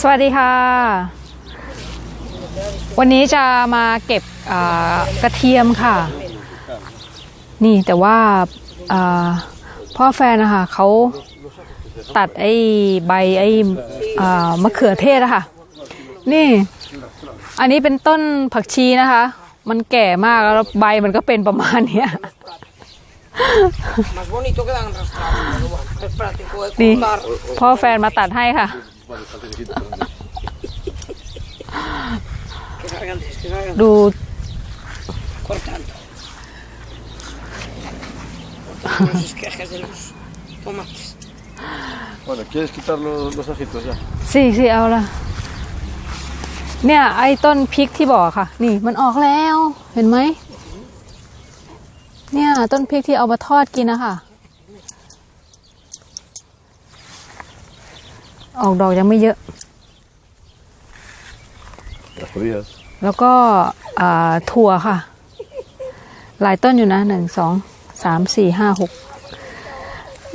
สวัสดีค่ะ วันนี้จะมาเก็บอ่ากระเทียมค่ะ นี่แต่ว่าอ่าพ่อแฟนนะคะเขาตัดไอ้ใบไอ้อ่ามะเขือเทศอะค่ะ นี่ อันนี้เป็นต้นผักชีนะคะ มันแก่มากแล้วใบมันก็เป็นประมาณเนี้ย นี่ cortar. พ่อแฟนมาตัดให้ค่ะ Que salgan, que salgan ดู cortando. Cortando los esquejes de los tomates. Bueno, ¿quieres quitar los, los ajitos ya? สี่สี่เอาละเนี่ยไอ้ต้นพริกที่บอกค่ะ นี่มันออกแล้ว เห็นไหม เนี่ยต้นพริกที่เอามาทอดกินนะคะ ออกดอกยังไม่เยอะ Las judías. แล้วก็อ่าถั่วค่ะ หลายต้นอยู่นะหนึ่งสองสามสี่ห้าหก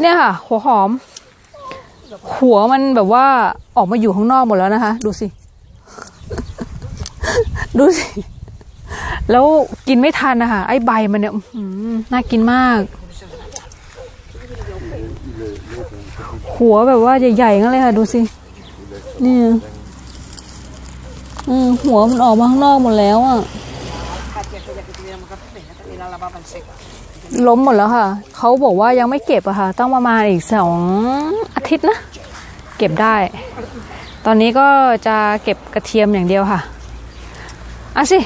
เนี่ยค่ะ หัวหอม หัวมันแบบว่าออกมาอยู่ข้างนอกหมดแล้วนะคะ ดูสิ ดูสิ แล้วกินไม่ทันนะคะไอ้ใบมันเนี่ยอื้อหือน่ากินมาก หัวแบบว่าใหญ่ๆงั้นเลยค่ะ ดูสิ เนี่ยอืมหัวมันออกมาข้างนอกหมดแล้วอะ Katia, aquella que tuviéramos que hacer, ya también la lavaba en seco. ล้มหมดแล้วค่ะ เขาบอกว่ายังไม่เก็บอะค่ะ ต้องประมาณอีกสองอาทิตย์นะ เก็บได้ ตอนนี้ก็จะเก็บกระเทียมอย่างเดียวค่ะอะสิ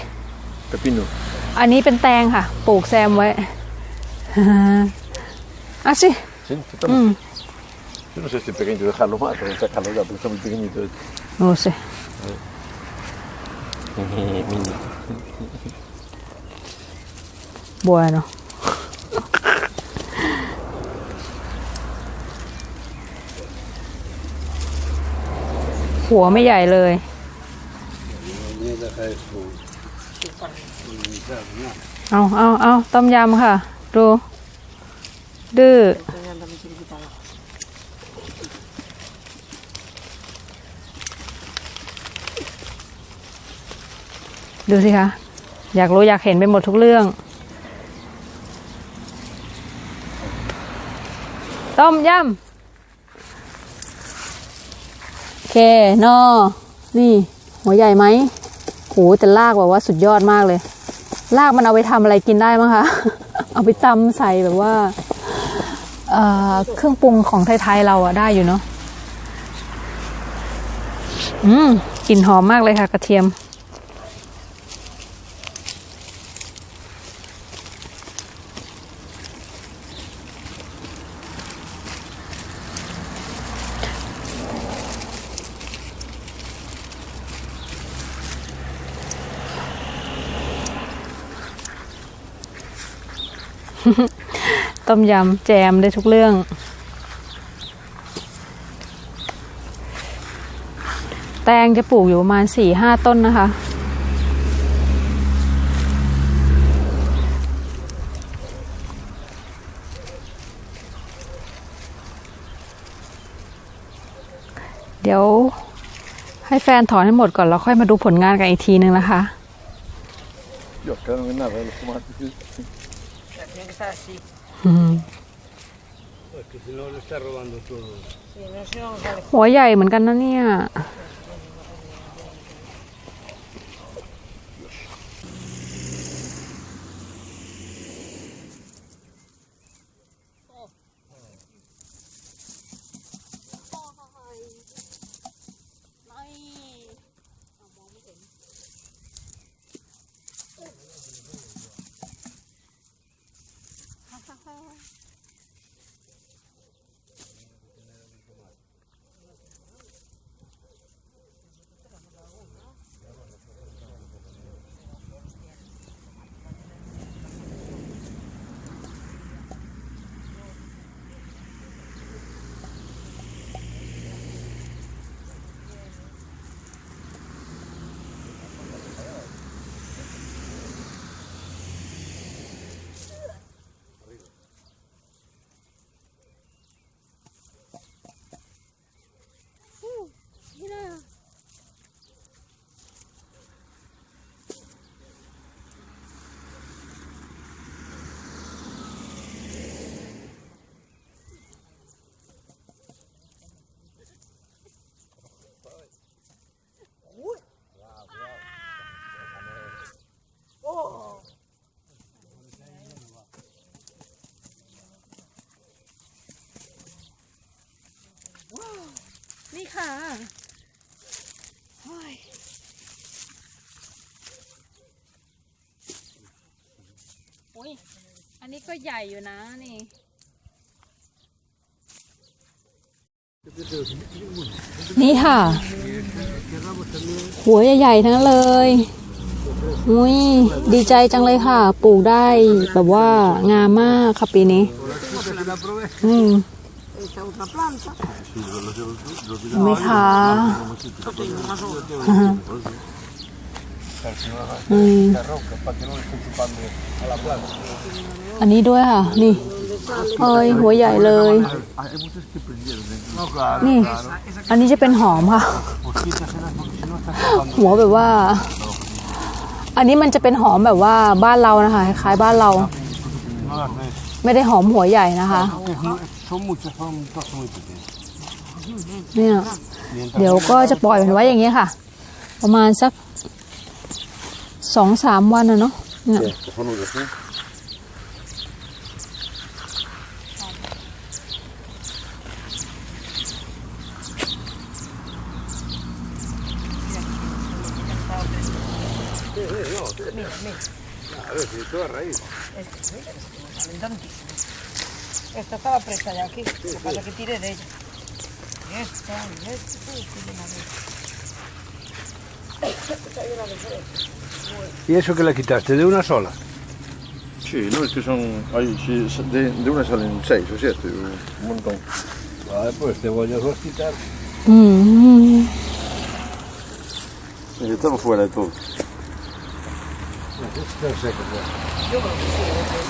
Pepino. อันนี้เป็นแตงค่ะ ปลูกแซมไว้อะสิ ¿Sí? ¿Tú también? Yo no sé si es pequeño dejarlo más, pero sacarlo ya, porque está muy pequeñito. ดูสิ Mini. บัวเนาะหัวไม่ใหญ่เลยเอาเอาเอาต้มยำค่ะ ดู ดื้อ ดูสิคะ อยากรู้อยากเห็นไปหมดทุกเรื่อง ต้มยำโอเคนอนี่ หัวใหญ่ไหมโหแต่ลากแบบว่าสุดยอดมากเลย ลากมันเอาไปทำอะไรกินได้มั้งคะ เอาไปตำใส่แบบว่าเอ่อเครื่องปรุงของไทยๆเราอะได้อยู่เนาะอืมกลิ่นหอมมากเลยค่ะ กระเทียม ต้มยำแจมได้ทุกเรื่อง แตงจะปลูกอยู่ประมาณสี่ห้าต้นนะคะ เดี๋ยวให้แฟนถอนให้หมดก่อน แล้วค่อยมาดูผลงานกันอีกทีนึงนะคะ tiene que estar así. อืม que si no le está robando todo. Sí, no, si no, no sale. หัวใหญ่เหมือนกันนะเนี่ย นี่ค่ะเฮ้ยอุ้ย อันนี้ก็ใหญ่อยู่นะนี่ นี่ค่ะ หัวใหญ่ๆทั้งเลยอุ้ยดีใจจังเลยค่ะ ปลูกได้แบบว่างามมากค่ะปีนี้ อืม ไหมคะอันนี้ด้วยค่ะ นี่เอ้ยหัวใหญ่เลย นี่ อันนี้จะเป็นหอมค่ะ หัวแบบว่า อันนี้มันจะเป็นหอมแบบว่าบ้านเรานะคะคล้ายบ้านเรา ไม่ได้หอมหัวใหญ่นะคะ Es mu- Son muchos, son todos muy pequeños. เนี่ย Mientras เดี๋ยวก็จะปล่อยมันไว้อย่างเงี้ยค่ะ ประมาณสักสองสามวันนะเนาะเนี่ย Sí, cojonudo, sí. Esta estaba presa de aquí, sí, sí. para que tire de ella. Y esta, y esta, y una vez. ¿Y eso que la quitaste? ¿De una sola? Sí, no, es que son. Hay, sí, de, de, una salen seis o siete, un montón. Vale, pues te voy a dos quitar. Mm -hmm. estamos fuera de todo. Yo creo que sí. ¿eh?